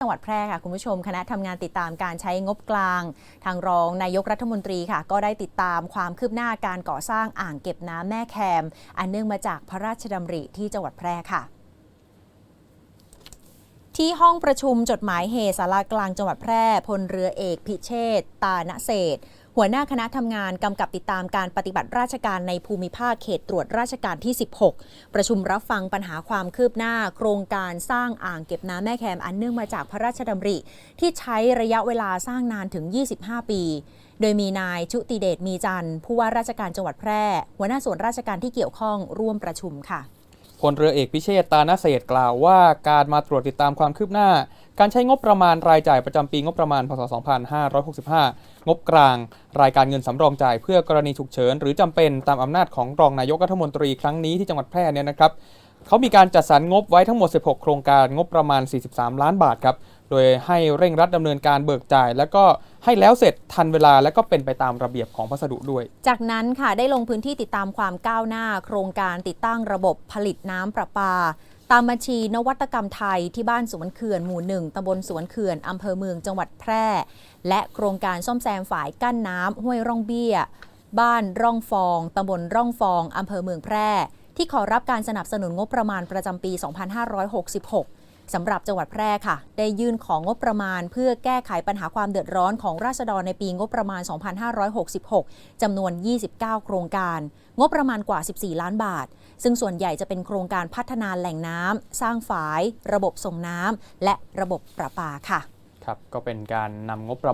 จังหวัดแพร่ค่ะคุณผู้ชมคณะทำงานติดตามการใช้งบกลาง ทางรองนายกรัฐมนตรีค่ะ ก็ได้ติดตามความคืบหน้าการก่อสร้างอ่างเก็บน้ำแม่แคม อันเนื่องมาจากพระราชดำริที่จังหวัดแพร่ค่ะที่ห้องประชุมจดหมายเหตุสารากลางจังหวัดแพร่ พลเรือเอกพิเชษตาณเศรษฐ์ หัวหน้าคณะทำงานกำกับติดตามการปฏิบัติราชการในภูมิภาคเขตตรวจราชการที่ 16 ประชุมรับฟังปัญหาความคืบหน้า โครงการสร้างอ่างเก็บน้ำแม่แคมอันเนื่องมาจากพระราชดำริ ที่ใช้ระยะเวลาสร้างนานถึง 25 ปี โดยมีนายชุติเดชมีจันทร์ผู้ว่าราชการจังหวัดแพร่ หัวหน้าส่วนราชการที่เกี่ยวข้องร่วมประชุมค่ะ พลเรือเอกพิเชษตานาเศษกล่าวว่าการมาตรวจติดตามความคืบหน้า การใช้งบประมาณรายจ่ายประจำปีงบประมาณพศ 2565 งบกลาง รายการเงินสำรองจ่ายเพื่อกรณีฉุกเฉิน หรือจำเป็นตามอำนาจของรองนายกรัฐมนตรีครั้งนี้ที่จังหวัดแพร่เนี่ยนะครับเขามีการจัดสรรงบไว้ทั้งหมด 16 โครงการงบประมาณ 43 ล้านบาทครับ โดยให้เร่งรัดดำเนินการเบิกจ่าย แล้วก็ให้แล้วเสร็จทันเวลาและก็เป็นไปตามระเบียบของพัสดุด้วย จากนั้นค่ะได้ลงพื้นที่ติดตามความก้าวหน้า โครงการติดตั้งระบบผลิตน้ำประปา ตามบัญชีนวัตกรรมไทยที่บ้านสวนเขื่อนหมู่หนึ่งตำบลสวนเขื่อนอำเภอเมืองจังหวัดแพร่ และโครงการซ่อมแซมฝายกั้นน้ำห้วยร่องเบี้ย บ้านร่องฟองตำบลร่องฟองอำเภอเมืองแพร่ ที่ขอรับการสนับสนุนงบประมาณประจำปี 2566 สำหรับจังหวัดแพร่ค่ะ ได้ยื่นของงบประมาณ เพื่อแก้ไขปัญหาความเดือดร้อนของราษฎรในปีงบประมาณ 2566 จำนวน 29 โครงการ งบประมาณกว่า 14 ล้านบาท ซึ่งส่วนใหญ่จะเป็นโครงการพัฒนาแหล่งน้ำ สร้างฝาย ระบบส่งน้ำ และระบบประปาค่ะ ครับ ก็เป็นการนำงบประ